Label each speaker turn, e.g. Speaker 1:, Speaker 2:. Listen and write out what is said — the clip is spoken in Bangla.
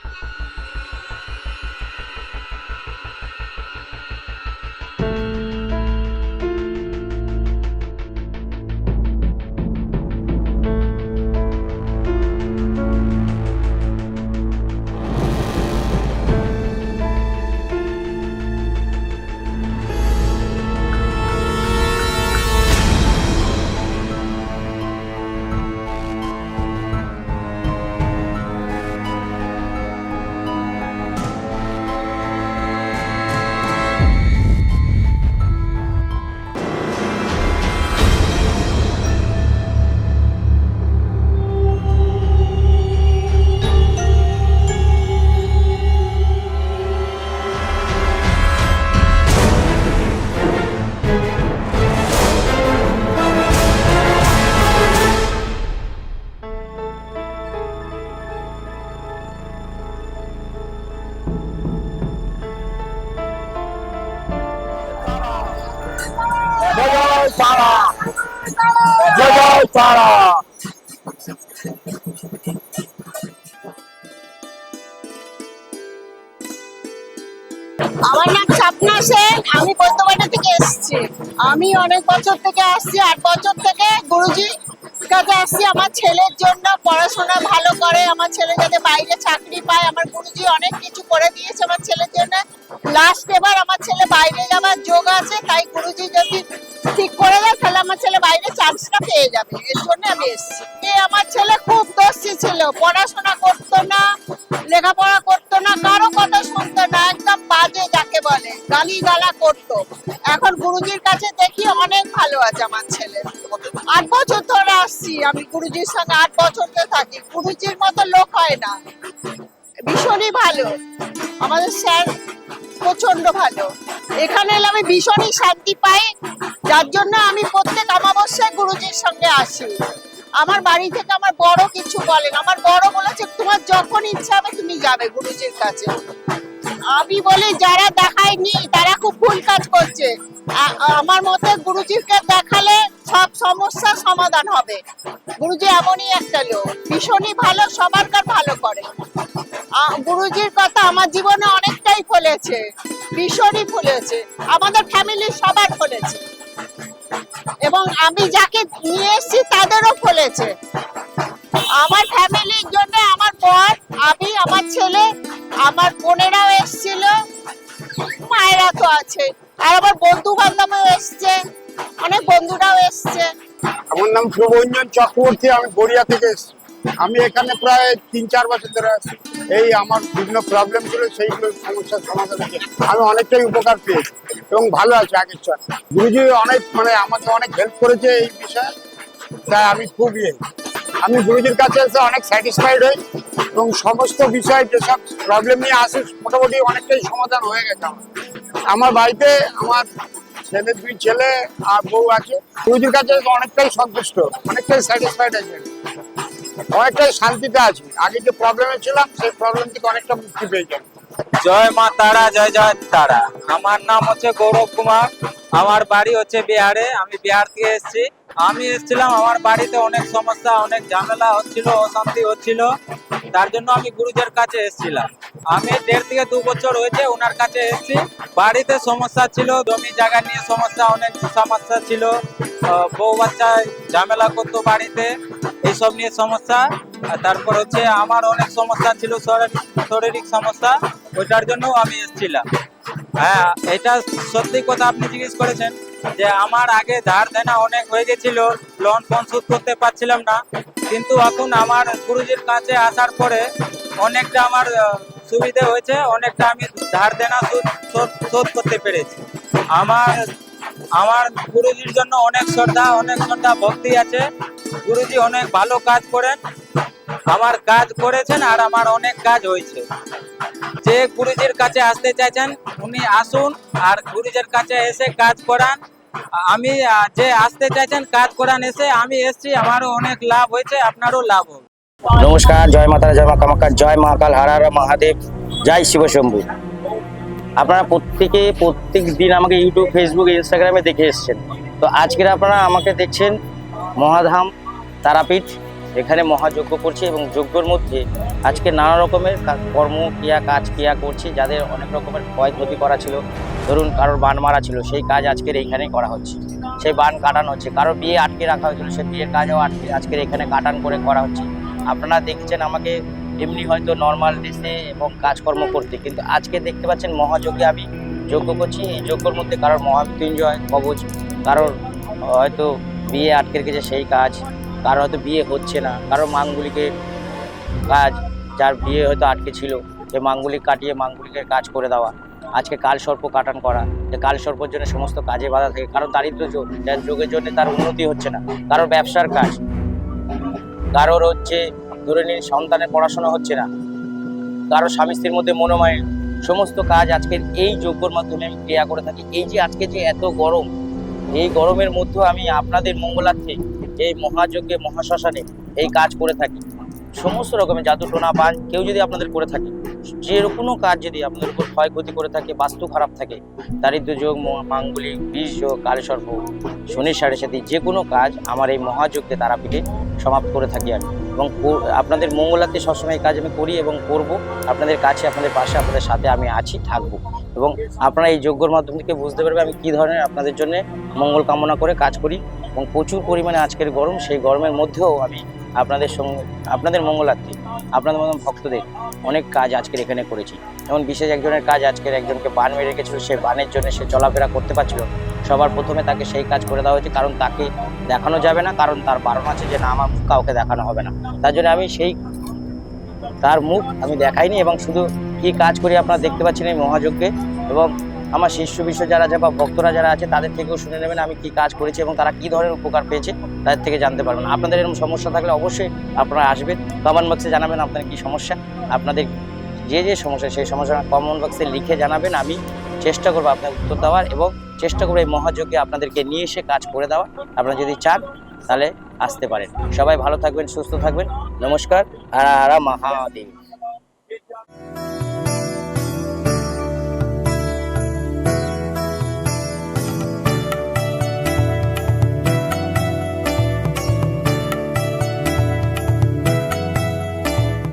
Speaker 1: thank you
Speaker 2: আমার নাম স্বপ্না সেন, আমি বৈদ্যবাটা থেকে এসেছি। আমি অনেক বছর থেকে আসছি, আট বছর থেকে গুরুজি কাছে আসছি। আমার ছেলের জন্য পড়াশোনা ভালো করে, আমার ছেলে যাতে বাইরে চাকরি পায়, আমার গুরুজি অনেক কিছু করে দিয়েছে আমার ছেলের জন্য। লাস্ট এবার আমার ছেলে বাইরে যাওয়ার যোগ আছে, তাই গুরুজি যদি চান্সটা পেয়ে যাবে, এর জন্য আমি এসেছি। আমার ছেলে খুব দোষী ছিল, পড়াশোনা করতো না, লেখাপড়া করতো না, কারও কথা শুনতো না, একদম বাজে যাকে বলে গালি গালা করতো। এখন গুরুজির কাছে দেখি অনেক ভালো আছে আমার ছেলে। আট বছর ধরে আসছি, আমি গুরুজির সঙ্গে আট বছর ধরে থাকি, গুরুজির মতো লোক হয় না। ভীষণই ভালো। আমাদের স্যার প্রচণ্ড ভালো। এখানে এলে আমি ভীষণই শান্তি পাই। যার জন্য আমি প্রত্যেক অমাবস্যায় গুরুজির সঙ্গে আসি। আমার বাড়ি থেকে আমার বড় কিছু বলেন। আমার বড় বলেছে, তোমার যখন ইচ্ছা হবে তুমি যাবে গুরুজির কাছে। আমি বলি, যারা দেখায়নি, তারা খুব ভুল কাজ করছে। আমার মতে গুরুজিকে দেখালে সব সমস্যার সমাধান হবে। গুরুজি এমনই একটা লোক। ভীষণই ভালো সবার ভালো করে। গুরুজির কথা আমার জীবনে অনেকটাই ফলেছে, ভীষণই ফলেছে। আমাদের ফ্যামিলি সবার ফলেছে। এবং আমি যাকে নিয়ে এসেছি তাদেরও ফলেছে। আমার ফ্যামিলির জন্য আমার বর, আমি, আমার ছেলে, আমার বোনেরাও এসেছিল। মায়েরা তো আছে। আর আমার বন্ধু বান্ধবও এসছে। অনেক বন্ধুরাও এসছে।
Speaker 1: আমার নাম শুভঞ্জন চক্রবর্তী, আমি গড়িয়া থেকে এসেছি। আমি এখানে প্রায় তিন, চার বছর ধরে আছি। এই আমার বিভিন্ন প্রবলেম ছিল সেইগুলো সমস্যার সমাধান হয়েছে আমি অনেকটাই উপকার পেয়েছি এবং ভালো আছে আগের চার গুরুজি অনেক মানে আমাকে অনেক হেল্প করেছে এই বিষয়ে। তাই আমি খুব ইয়ে। আমি গুরুজির কাছে এসে অনেক স্যাটিসফাইড হই এবং সমস্ত বিষয় যেসব প্রবলেম নিয়ে আসি, মোটামুটি অনেকটাই সমাধান হয়ে গেছে আমার। আমার বাড়িতে আমার ছেলে, দুই ছেলে আর বউ আছে। গুরুজির কাছে অনেকটাই সন্তুষ্ট, অনেকটাই স্যাটিসফাইড আছে অনেকটাই শান্তিতে আছি। আগে যে প্রবলেমে ছিলাম, সেই প্রবলেম থেকে অনেকটা মুক্তি পেয়ে।
Speaker 3: জয় মা তারা, জয় জয় তারা। আমার নাম হচ্ছে গৌরব কুমার। আমার বাড়ি হচ্ছে বিহারে। আমি বিহার থেকে এসেছি। আমি এসেছিলাম, আমার বাড়িতে অনেক সমস্যা, অনেক ঝামেলা হচ্ছিল, অশান্তি হচ্ছিল। তার জন্য আমি গুরুজের কাছে এসেছিলাম। আমি দেড় থেকে দু বছর হয়েছে ওনার কাছে এসেছি। বাড়িতে সমস্যা ছিল, জমি জায়গা নিয়ে সমস্যা, অনেক সমস্যা ছিল। বউ বাচ্চা ঝামেলা করতো বাড়িতে এইসব নিয়ে সমস্যা। তারপর হচ্ছে আমার অনেক সমস্যা ছিল শরীর- শারীরিক সমস্যা, ওইটার জন্য আমি এসেছিলাম। হ্যাঁ এটা সত্যি কথা আপনি জিজ্ঞেস করেছেন যে আমার আগে ধার দেনা অনেক হয়ে গেছিল লোন ফোন শোধ করতে পারছিলাম না। কিন্তু এখন আমার গুরুজির কাছে আসার পরে অনেকটা আমার সুবিধে হয়েছে, অনেকটা আমি ধার দেনা শোধ করতে পেরেছি। আমার আমার গুরুজির জন্য অনেক শ্রদ্ধা অনেক শ্রদ্ধা, ভক্তি আছে। গুরুজি অনেক ভালো কাজ করেন, আমার কাজ করেছেন আর আমার অনেক কাজ হয়েছে। যে গুরুজির কাছে আসতে চাইছেন, উনি আসুন আর গুরুজির কাছে এসে কাজ করান। আমি যে আসতে চাইছেন, কাজ করান এসে আমি এসছি, আমারও অনেক লাভ হয়েছে, আপনারও লাভ হবে।
Speaker 4: নমস্কার, জয় মাতারা জয় মা কামাখ্যা জয় মা কাল হারারা মহাদেব, জয় শিবশম্ভু আপনারা প্রত্যেকে, প্রত্যেক দিন আমাকে ইউটিউব, ফেসবুক, ইনস্টাগ্রামে দেখে এসেছেন। তো আজকের আপনারা আমাকে দেখছেন মহাধাম তারাপীঠ, এখানে মহাযজ্ঞ করছি এবং যজ্ঞর মধ্যে আজকে নানা রকমের কর্ম ক্রিয়া, কাজ ক্রিয়া করছি, যাদের অনেক রকমের ক্ষয়ক্ষতি করা ছিল। ধরুন, কারোর বান মারা ছিল, সেই কাজ আজকের এইখানেই করা হচ্ছে। সেই বান কাটানো হচ্ছে, কারোর বিয়ে আটকে রাখা হয়েছিল, সেই বিয়ের কাজও আটকে, আজকের এখানে কাটান করে করা হচ্ছে। আপনারা দেখছেন আমাকে এমনি হয়তো নর্মাল ড্রেসে এবং কাজকর্ম করতে। কিন্তু আজকে দেখতে পাচ্ছেন মহাযোগে আমি যজ্ঞ করছি। এই যজ্ঞর মধ্যে কারোর মহামৃত্যুঞ্জয় কবচ, কারোর হয়তো বিয়ে আটকে রেখেছে সেই কাজ কারও হয়তো বিয়ে হচ্ছে না কারও মাঙ্গলিকে কাজ, যার বিয়ে হয়তো আটকে ছিল যে মাঙ্গলিক কাটিয়ে মাঙ্গলিকের কাজ করে দেওয়া। আজকে কাল সর্প কাটান করা, যে কাল সর্পর জন্য সমস্ত কাজে বাধা থাকে কারও দারিদ্র যোগ যার যোগের জন্য তার উন্নতি হচ্ছে না, কারোর ব্যবসার কাজ কারোর হচ্ছে ধরে নিন সন্তানের পড়াশোনা হচ্ছে না। কারও স্বামী স্ত্রীর মধ্যে মনোমায়ের সমস্ত কাজ আজকের এই যজ্ঞর মাধ্যমে আমি ক্রিয়া করে থাকি। এই যে আজকে যে এত গরম, এই গরমের মধ্যে আমি আপনাদের মঙ্গলার্থে এই মহাযজ্ঞে, মহাশ্মশানে এই কাজ করে থাকি। সমস্ত রকমের জাদু টোনা বান কেউ যদি আপনাদের করে থাকে, যে কোনো কাজ যদি আপনাদের উপর ক্ষয়ক্ষতি করে থাকে, বাস্তু খারাপ থাকে দারিদ্র যোগ মাঙ্গলিক বিষ যোগ কালসর্প শনির সাড়ে সাথে, যে কোনো কাজ আমার এই মহাযজ্ঞে তারাপীঠে সমাপ্ত করে থাকি আমি। এবং আপনাদের মঙ্গলাতে সবসময় কাজ আমি করি এবং করব। আপনাদের কাছে, আপনাদের পাশে, আপনাদের সাথে আমি আছি, থাকব। এবং আপনারা এই যজ্ঞর মাধ্যম থেকে বুঝতে পারবে আমি কী ধরনের আপনাদের জন্য মঙ্গল কামনা করে কাজ করি। এবং প্রচুর পরিমাণে আজকের গরম, সেই গরমের মধ্যেও আমি আপনাদের সঙ্গে আপনাদের মঙ্গলার্থে, আপনাদের মতন ভক্তদের অনেক কাজ আজকের এখানে করেছি। যেমন বিশেষ একজনের কাজ আজকের একজনকে বান মেরে রেখেছিল সেই বানের জন্য সে চলাফেরা করতে পারছিল। সবার প্রথমে তাকে সেই কাজ করে দেওয়া হয়েছে, কারণ তাকে দেখানো যাবে না, কারণ তার বারণ আছে যে না, আমার কাউকে দেখানো হবে না। তার জন্য আমি সেই তার মুখ আমি দেখাইনি এবং শুধু কি কাজ করি আপনারা দেখতে পাচ্ছেন এই মহাযজ্ঞে। এবং আমার শিষ্য বিশ্ব যারা আছে বা ভক্তরা যারা আছে, তাদের থেকেও শুনে নেবেন আমি কি কাজ করেছি এবং তারা কি ধরনের উপকার পেয়েছে, তাদের থেকে জানতে পারবেন। আপনাদের এরকম সমস্যা থাকলে অবশ্যই আপনারা আসবেন কমেন্ট বক্সে জানাবেন আপনার কি সমস্যা। আপনাদের যে যে সমস্যা, সেই সমস্যা কমেন্ট বক্সে লিখে জানাবেন। আমি চেষ্টা করব আপনার উত্তর দেওয়ার এবং চেষ্টা করব এই মহাযজ্ঞে আপনাদেরকে নিয়ে এসে কাজ করে দেওয়া আপনারা যদি চান, তাহলে আসতে পারেন। সবাই ভালো থাকবেন, সুস্থ থাকবেন। নমস্কার। আর মহাদেব।